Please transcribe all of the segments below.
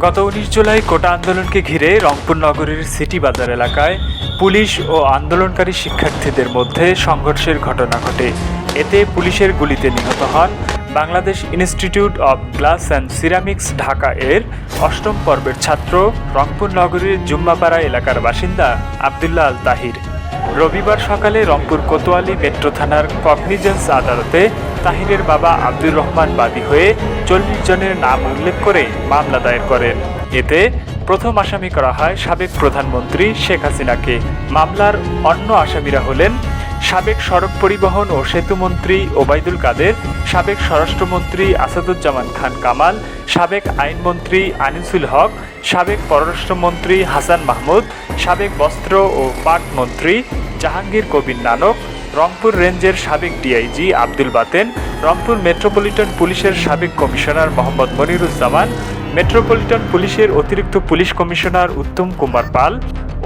গত উনিশ জুলাই কোটা আন্দোলনকে ঘিরে রংপুর নগরীর সিটি বাজার এলাকায় পুলিশ ও আন্দোলনকারী শিক্ষার্থীদের মধ্যে সংঘর্ষের ঘটনা ঘটে। এতে পুলিশের গুলিতে নিহত হন Bangladesh institute of glass and ceramics Dhaka এর অষ্টম পর্বের ছাত্র রংপুর নগরীর জুম্মাপাড়া এলাকার বাসিন্দা আবদুল্লাহ আল তাহির রবিবার সকালে রংপুর কোতোয়ালি মেট্রো থানার কগনিজেন্স আদালতে তাহিরের বাবা আব্দুর রহমান বাদী হয়ে চল্লিশ জনের নাম উল্লেখ করে মামলা দায়ের করেন। এতে প্রথম আসামি করা হয় সাবেক প্রধানমন্ত্রী শেখ হাসিনাকে। মামলার অন্য আসামিরা হলেন সাবেক সড়ক পরিবহন ও সেতুমন্ত্রী ওবায়দুল কাদের, সাবেক স্বরাষ্ট্রমন্ত্রী আসাদুজ্জামান খান কামাল, সাবেক আইনমন্ত্রী আনিসুল হক, সাবেক পররাষ্ট্রমন্ত্রী হাসান মাহমুদ, সাবেক বস্ত্র ও পাট মন্ত্রী জাহাঙ্গীর কবির নানক, রংপুর রেঞ্জের সাবেক ডিআইজি আব্দুল বাতেন, রংপুর মেট্রোপলিটন পুলিশের সাবেক কমিশনার মোহাম্মদ মনিরুজ্জামান, মেট্রোপলিটন পুলিশের অতিরিক্ত পুলিশ কমিশনার উত্তম কুমার পাল,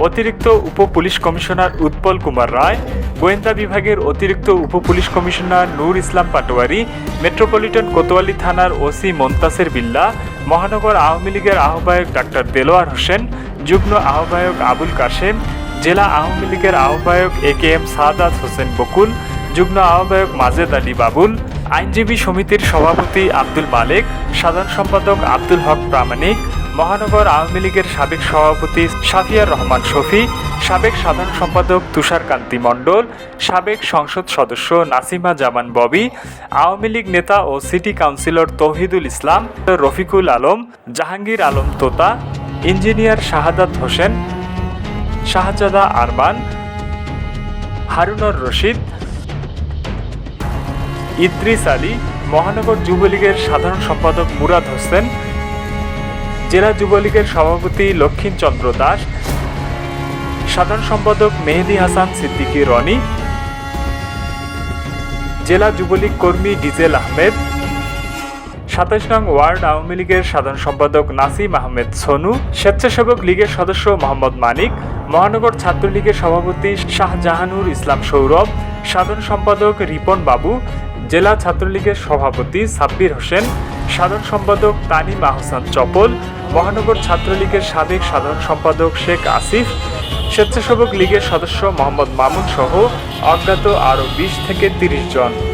অতিরিক্ত উপ পুলিশ কমিশনার উৎপল কুমার রায়, গোয়েন্দা বিভাগের অতিরিক্ত উপ পুলিশ কমিশনার নূর ইসলাম পাটোয়ারি, মেট্রোপলিটন কোতোয়ালি থানার ওসি মন্তাসের বিল্লা, মহানগর আওয়ামী লীগের আহ্বায়ক ডাক্তার দেলোয়ার হোসেন, যুগ্ম আহ্বায়ক আবুল কাশেম জেলা আওয়ামী লীগের আহ্বায়ক A K M Sadat Hossain Bakul, যুগ্ম আহ্বায়ক মাজেদ আলী বাবুল, আইনজীবী সমিতির সভাপতি আব্দুল মালেক, সাধারণ সম্পাদক আব্দুল হক প্রামাণিক, মহানগর আওয়ামী লীগের সাবেক সভাপতি সাফিয়ার রহমান শফি, সাবেক সাধারণ সম্পাদক তুষার কান্তি মণ্ডল, সাবেক সংসদ সদস্য নাসিমা জামান ববি, আওয়ামী লীগ নেতা ও city councillor Tauhidul Islam, Rafiqul Alam, Jahangir Alam Tota, engineer Shahadat Hossain Shahzada Arman, Harunur Rashid, Idris Ali, মহানগর যুবলীগের সাধারণ সম্পাদক মুরাদ হোসেন, জেলা যুবলীগের সভাপতি লক্ষিণ চন্দ্র দাস, সাধারণ সম্পাদক মেহেদি হাসান সিদ্দিকী রনি, জেলা যুবলীগ কর্মী ডিজেল আহমেদ সাতাশ নং ওয়ার্ড আওয়ামী লীগের সাধারণ সম্পাদক নাসিম আহমেদ সোনু, স্বেচ্ছাসেবক লীগের সদস্য মোহাম্মদ মানিক, মহানগর ছাত্রলীগের সভাপতি শাহজাহানুর ইসলাম সৌরভ, সাধারণ সম্পাদক রিপন বাবু, জেলা ছাত্রলীগের সভাপতি সাব্বির হোসেন, সাধারণ সম্পাদক তানিম আহসান চপল, মহানগর ছাত্রলীগের সাবেক সাধারণ সম্পাদক শেখ আসিফ, স্বেচ্ছাসেবক লীগের সদস্য মোহাম্মদ মামুন সহ অজ্ঞাত আরও বিশ থেকে তিরিশ জন।